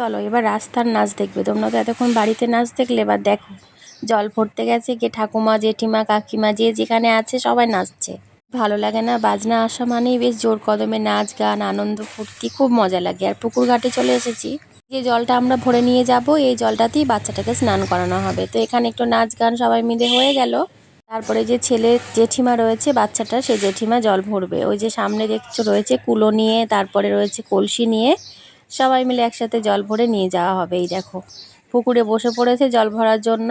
চলো, এবার রাস্তার নাচ দেখবে। তোমরা তো এতক্ষণ বাড়িতে নাচ দেখলে, এবার দেখো। জল ভরতে গেছে, কে ঠাকুমা, জেঠিমা, কাকিমা, যে যেখানে আছে সবাই নাচছে। ভালো লাগে না, বাজনা আসা মানেই বেশ জোর কদমে নাচ, গান, আনন্দ, ফুর্তি, খুব মজা লাগে। আর পুকুর ঘাটে চলে এসেছি। যে জলটা আমরা ভরে নিয়ে যাব, এই জলটাতেই বাচ্চাটাকে স্নান করানো হবে। তো এখানে একটু নাচ, গান সবাই মিলে হয়ে গেল। তারপরে যে ছেলে জেঠিমা রয়েছে, বাচ্চাটা, সে জেঠিমা জল ভরবে। ওই যে সামনে দেখছ, রয়েছে কুলো নিয়ে, তারপরে রয়েছে কলসি নিয়ে। সবাই মিলে একসাথে জল ভরে নিয়ে যাওয়া হবে, এই দেখো। পুকুরে বসে পড়েছে জল ভরার জন্য।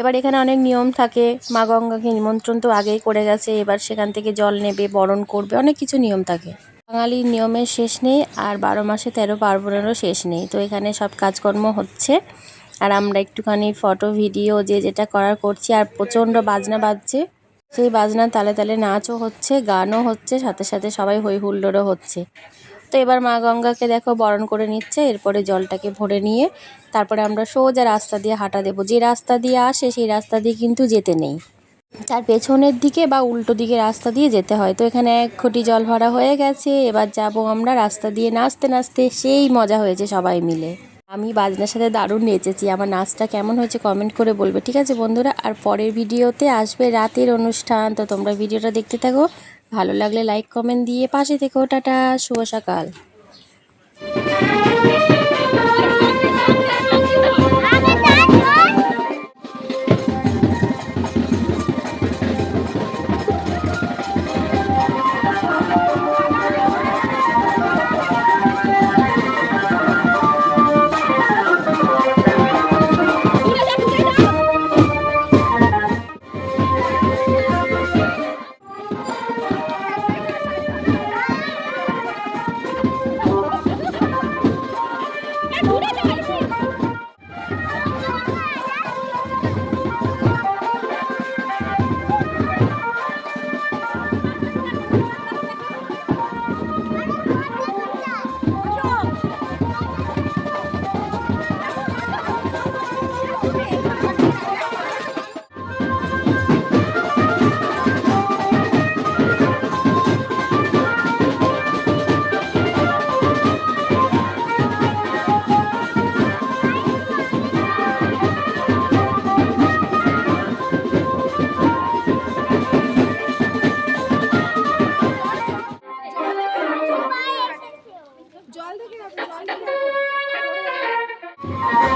এবার এখানে অনেক নিয়ম থাকে। মা গঙ্গাকে নিমন্ত্রণ তো আগেই করে গেছে, এবার সেখান থেকে জল নেবে, বরণ করবে, অনেক কিছু নিয়ম থাকে। বাঙালির নিয়মের শেষ নেই, আর বারো মাসে তেরো পার্বণেরও শেষ নেই। তো এখানে সব কাজকর্ম হচ্ছে। আর আমরা একটুখানি ফটো, ভিডিও, যে যেটা করার করছি, আর প্রচণ্ড বাজনা বাজছে। সেই বাজনার তালে তালে নাচও হচ্ছে, গানও হচ্ছে, সাথে সাথে সবাই হই হুল্লোড়ও হচ্ছে। তো এবার মা গঙ্গাকে দেখো বরণ করে নিচ্ছে, এরপরে জলটাকে ভরে নিয়ে তারপরে আমরা সোজা রাস্তা দিয়ে হাঁটা দেবো। যে রাস্তা দিয়ে আসে সেই রাস্তা দিয়ে কিন্তু যেতে নেই। তার পেছনের দিকে বা উল্টো দিকে রাস্তা দিয়ে যেতে হয়। তো এখানে এক ঘটি জল ভরা হয়ে গেছে, এবার যাব আমরা রাস্তা দিয়ে নাচতে নাচতে। সেই মজা হয়েছে সবাই মিলে। আমি বাজনার সাথে দারুণ নেচেছি। আমার নাচটা কেমন হয়েছে কমেন্ট করে বলবে, ঠিক আছে বন্ধুরা? আর পরের ভিডিওতে আসবে রাতের অনুষ্ঠান। তো তোমরা ভিডিওটা দেখতে থাকো। ভালো লাগলে লাইক কমেন্ট দিয়ে পাশে থেকো টাটা শুভ সকাল।